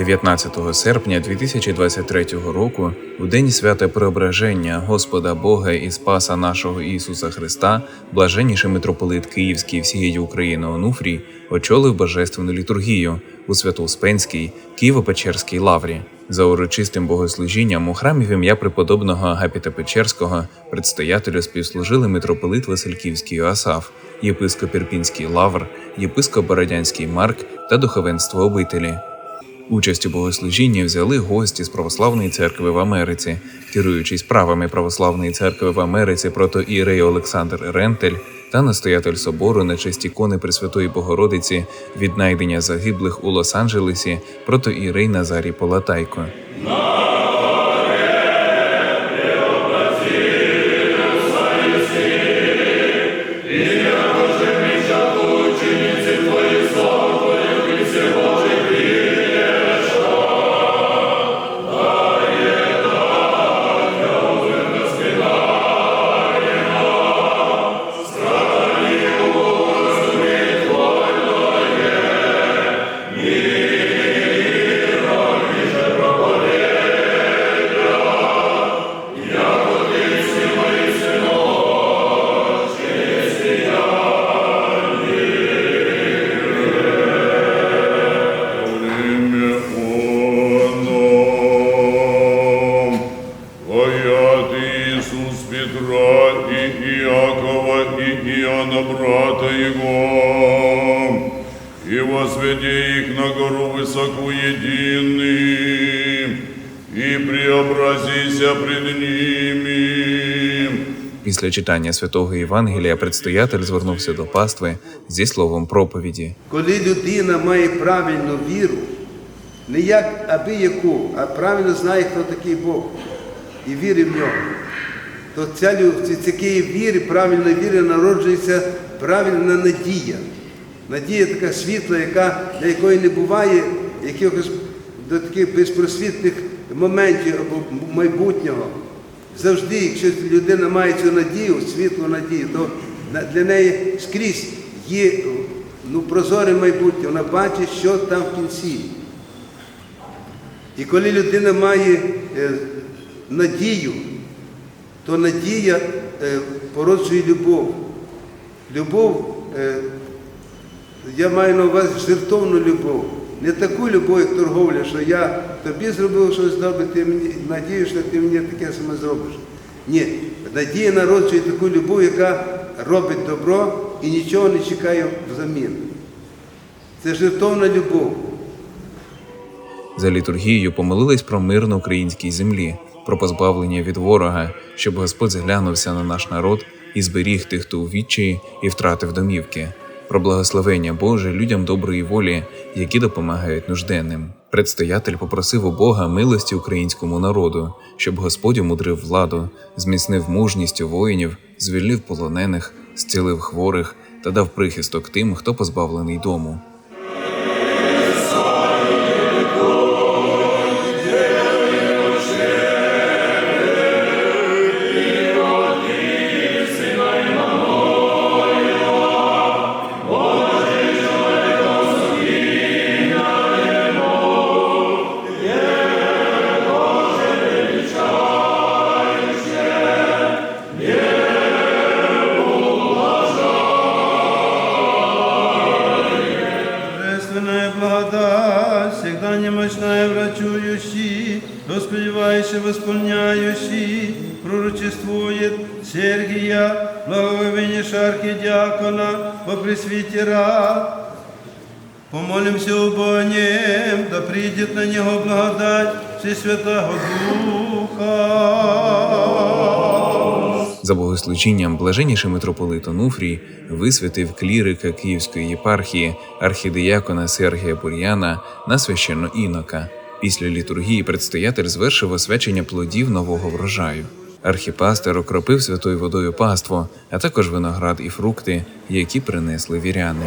19 серпня 2023 року, у день свята Преображення Господа Бога і Спаса нашого Ісуса Христа, блаженніший митрополит Київський всієї України Онуфрій очолив божественну літургію у Свято-Успенській Києво-Печерській лаврі. За урочистим богослужінням у храмі в ім'я преподобного Агапіта Печерського предстоятелю співслужили митрополит Васильківський Йоасаф, єпископ Ірпінський Лавр, єпископ Бородянський Марк та духовенство обителі. Участь у богослужінні взяли гості з православної церкви в Америці, керуючись правами православної церкви в Америці протоієрей Олександр Рентель та настоятель собору на честь ікони Пресвятої Богородиці віднайдення загиблих у Лос-Анджелесі протоієрей Назарій Полатайко. Возведи их на гору высоку единым, и преобразися пред ними. Після читання святого Євангелія предстоятель звернувся до пастви зі словом проповіді. Коли людина має правильну віру, не як аби яку, а правильно знає, хто такий Бог, і вірить в нього, то ця цієї віри, правильної віри народжується правильна надія. Надія така світла, яка, для якої не буває якихось до таких безпросвітних моментів або майбутнього. Завжди, якщо людина має цю надію, світлу надію, то для неї скрізь є ну, прозоре майбутнє, вона бачить, що там в кінці. І коли людина має е, надію, то надія е, породжує любов. Любов, е, я маю на увазі жертовну любов. Не таку любов, як торговля, що я тобі зробив щось добре, ти мені надію, що ти мені таке саме зробиш. Ні, надія народжує таку любов, яка робить добро і нічого не чекає взамін. Це жертовна любов. За літургією помолились про мир на українській землі, про позбавлення від ворога, щоб Господь зглянувся на наш народ і зберіг тих, хто у відчаї і втратив домівки, про благословення Боже людям доброї волі, які допомагають нужденним. Предстоятель попросив у Бога милості українському народу, щоб Господь умудрив владу, зміцнив мужність воїнів, звільнив полонених, зцілив хворих та дав прихисток тим, хто позбавлений дому. Врачующий, воспевающий, восполняющий, пророчествует Сергия, благовейнейшего архидиакона, по пресвитера. Помолимся об нем, да придет на него благодать Всесвятого Духа. За богослужінням блаженніший митрополит Онуфрій висвятив клірика Київської єпархії архідіякона Сергія Бур'яна на священно інока. Після літургії предстоятель звершив освячення плодів нового врожаю. Архіпастер окропив святою водою паство, а також виноград і фрукти, які принесли віряни.